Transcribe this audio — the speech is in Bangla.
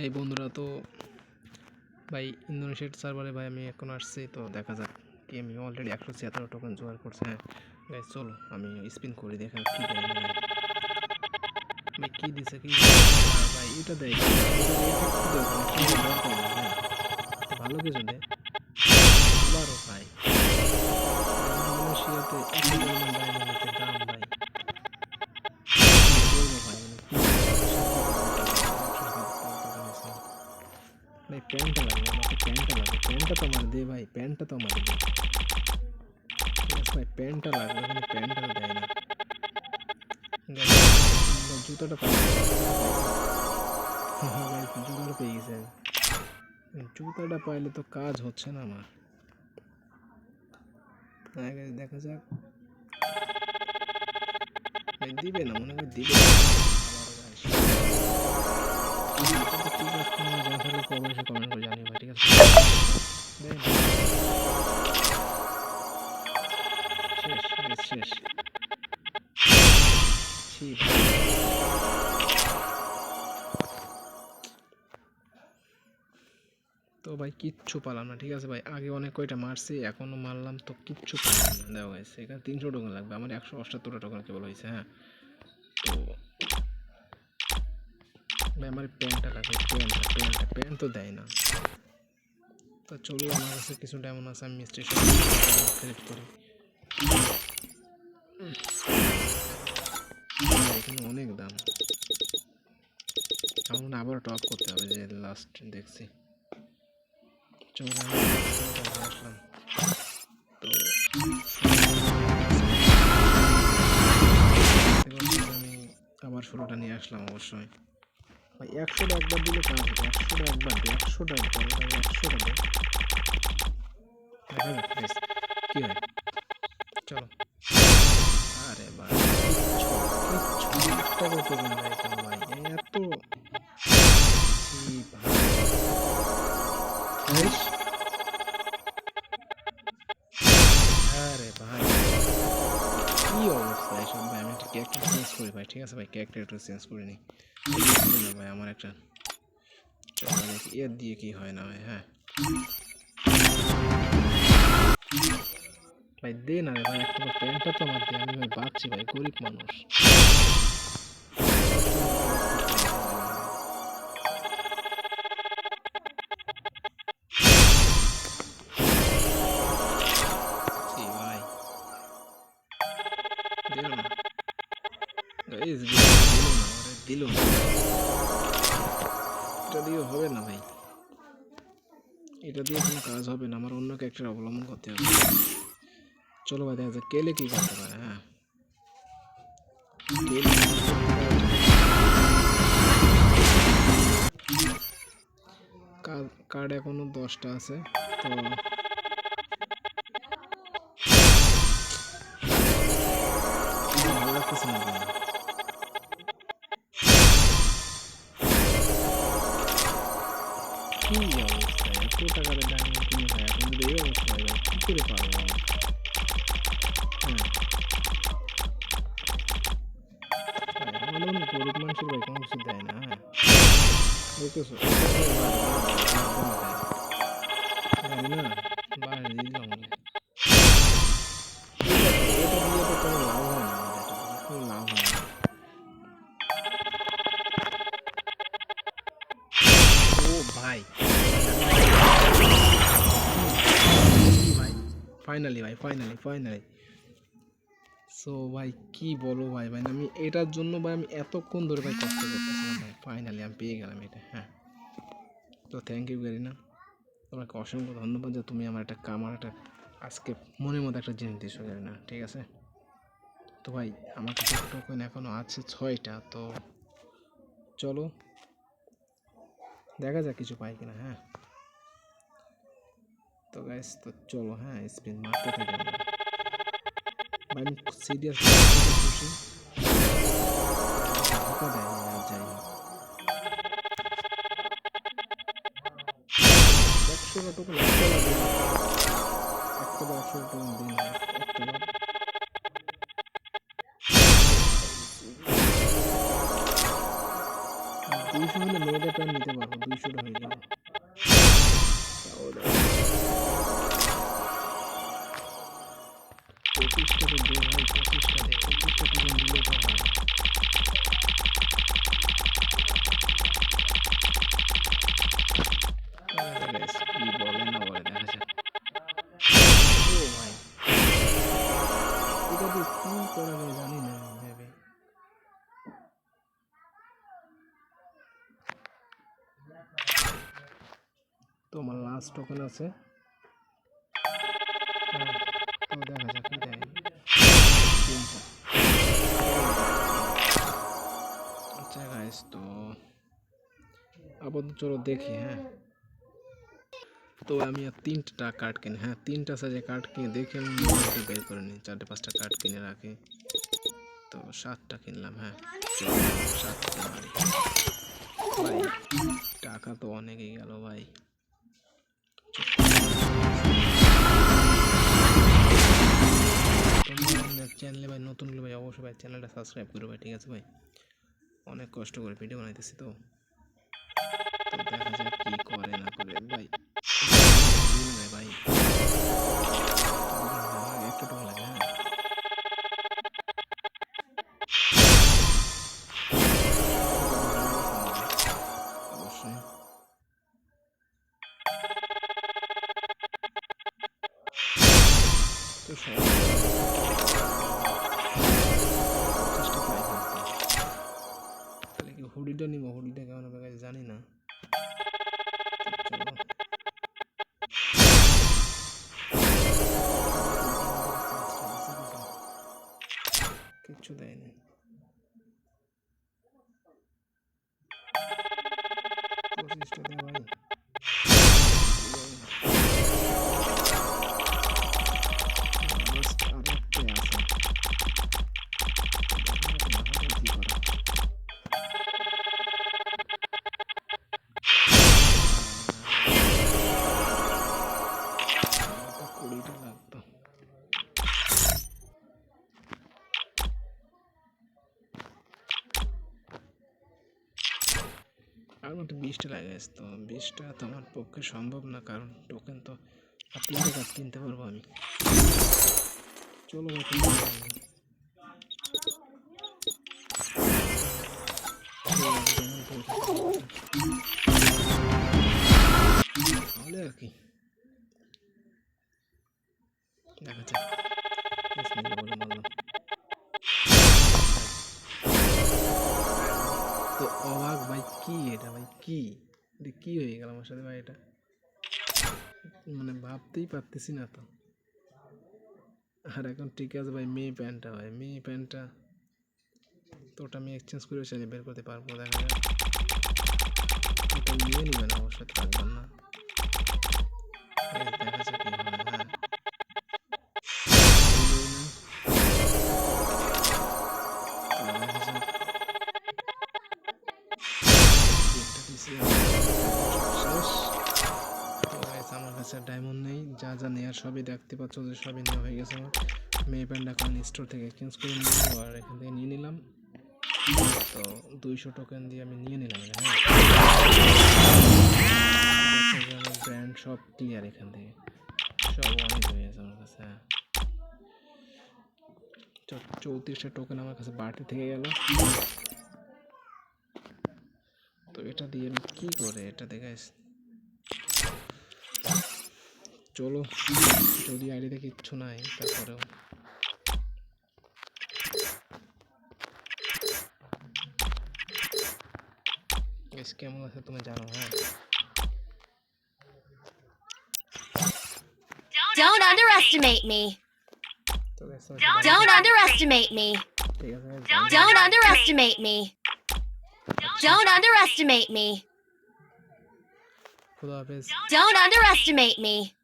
এই বন্ধুরা, তো ভাই ইন্দোনেশিয়ার সার্ভারে ভাই আমি এখন আসছি, তো দেখা যাক কি আমি অলরেডি একশো ছিয়াত্তর টোকেন জোগাড় করছে। হ্যাঁ গাইজ চলো, আমি স্পিন করি, দেখা কী দেয় ভাই, কী দিছে, কি ভাই, এটা দেয় দিয়ে ভাই। ভালো কিছু দে আবারও ভাই। ইন্দোনেশিয়াতে প্যান্টটা তো আমার দে ভাই প্যান্টটা তো আমার দে ভাই প্যান্টটা লাগবে এখানে প্যান্টটা দেয় না জুতোটা পাই হ্যাঁ ভাই জুতোটা পেয়ে গেছে জুতোটা পাইলে তো কাজ হচ্ছে না আমার আগে দেখা যাক দিবে না মনে হয় দিবে কমেন্টে করে ভাই ঠিক আছে। শেষ। তো ভাই, কিচ্ছু পালাম না, ঠিক আছে ভাই? আগে অনেক কয়টা মারছি, এখনও মারলাম তো কিচ্ছু পালাম না। দেওয়া হয়েছে এখানে তিনশো টোকেন লাগবে। আমার একশো অষ্টাত্তরটা টোকেন কেবল হয়েছে হ্যাঁ? তো ভাই, আমার প্যান্টটা লাগবে প্যান্টটা প্যান্টটা প্যান্ট তো দেয় না। তো চলো আমার কাছে কিছু ডেমন আছে, আমি সিলেক্ট করি। অনেক দাম। আমার আবার টপ করতে হবে, যে লাস্ট দেখছি। তো আমি আবার ষোলোটা নিয়ে আসলাম অবশ্যই। ভাই একশোটা একবার দিলে কাজ হবে একশোটা একবার দে একশোটা একবার ভাই একশোটা দে। দেখা যাক বেশ কী হয়? চলো। আরে ভাই? একটা করতে এত আরে ভাই, কি অবস্থা? এসব ভাই, আমি একটা ক্যারেক্টার চেঞ্জ করি ভাই, ঠিক আছে ভাই? ক্যারেক্টার একটু চেঞ্জ করে নিই ভাই, আমার একটা এর দিয়ে কি হয় না ভাই হ্যাঁ। ভাই, দে না ভাই একটা প্যান্টটা তো আমার দিয়ে আমি ভাই বাঁচছি ভাই, গরিব মানুষ। এটা দিয়ে হবে না ভাই। এটা দিয়ে কোনো কাজ হবে না, আমার অন্য ক্যারেক্টার অবলম্বন করতে হবে। চলো ভাই, দেখা যাক কেলে কী করতে পারে হ্যাঁ। কার্ড এখনও দশটা আছে, তো হয় ভাই, কি করে পারব আমি? হ্যাঁ ভাই, আমার মনে হয় গরিব মানুষের ফাইনালি ভাই ফাইনালি ফাইনালি সো ভাই, কি বলো ভাই ভাই আমি এটার জন্য ভাই, আমি এতক্ষণ ধরে ভাই কষ্ট করতেছিলাম, ভাই। ফাইনালি আমি পেয়ে গেলাম এটা হ্যাঁ। তো থ্যাংক ইউ না? তোমাকে অসংখ্য ধন্যবাদ যে তুমি আমার একটা কামার একটা আজকে মনের মতো একটা জিনিস দিছো না? ঠিক আছে? তো ভাই, আমার কাছে টোকেন এখনও আছে ছয়টা, তো চলো। দেখা যাক কিছু পাই কিনা হ্যাঁ। তো গাইস তো চলো হ্যাঁ স্পিন মারতে থাকি আমি সিরিয়াস খুশি। ধোকা দেয় না আর যাই হোক। একশো টোকেন একটা বার একশো টোকেন দিন, একটা দুইশো হলে মেয়েদের প্যান্ট নিতে পারব দুশোটা হয়ে গেল। কি বলে না বলে দেখা যাক ও ভাই এটা দিয়ে কি করা যায় জানি তো লাস্ট টোকেন আছে। হ্যাঁ, তো আচ্ছা গাইস তো আপাতত চলো দেখি হ্যাঁ। তো আমি আর তিনটা কার্ড কিনে হ্যাঁ তিনটা সাইজে কার্ড কিনে দেখে আমি বের করে নিই, চারটে পাঁচটা কার্ড কিনে রাখি। তো সাতটা কিনলাম হ্যাঁ। সাতটা টাকা তো অনেকই গেল, ভাই। চ্যানেলে ভাই নতুন হলে ভাই অবশ্যই ভাই চ্যানেলটা সাবস্ক্রাইব করো ভাই, ঠিক আছে ভাই? অনেক কষ্ট করে ভিডিও বানাইতেছি তো। দেখা করে না করে ভাই। ভাই সব হুডিটা নিব হুডিটা কেমন হবে জানি না। কিচ্ছু দেয়নি আর মতো বিশটা লাগে, তো বিশটা তো আমার পক্ষে সম্ভব না, কারণ টোকেন তো কাজ কিনতে পারব আমি। চলো আর কি। দেখা যাক। অবাক, ভাই কি এটা? ভাই কি? এটা কি হয়ে গেল আমার সাথে, ভাই এটা? মানে ভাবতেই পারতেছি না তো। আর এখন ঠিক আছে, ভাই, মেয়ে প্যান্টটা, ভাই, মেয়ে প্যান্টটা তো ওটা আমি এক্সচেঞ্জ করে চাইলে বের করতে পারব, দেখা যাক। ওটা নিয়ে নেবেন অবশ্যই থাকবেন না। দেখা যাক আমার কাছে ডায়মন্ড নেই। যা যা নেওয়ার সবই দেখতে পাচ্ছ যে সবই নেওয়া হয়ে গেছে আমার। মেয়ে প্যান্ট এখন স্টোর থেকে এক্সচেঞ্জ করে নিলাম আর এখান থেকে নিয়ে নিলাম। তো দুইশো টোকেন দিয়ে আমি নিয়ে নিলাম হ্যাঁ ব্র্যান্ড সব ক্লিয়ার এখান থেকে। সব অনেক হয়ে গেছে আমার কাছে। হ্যাঁ চৌত্রিশটা টোকেন আমার কাছে বাড়তি থেকে গেল। তো এটা দিয়ে আমি কি করে এটা দেখে চলো যদি আইডিতে কিচ্ছু নাই তারপরেও কেমন আছে তুমি জানো হ্যাঁ Don't underestimate me. Don't underestimate me. Don't underestimate me. Don't underestimate me. Don't underestimate me.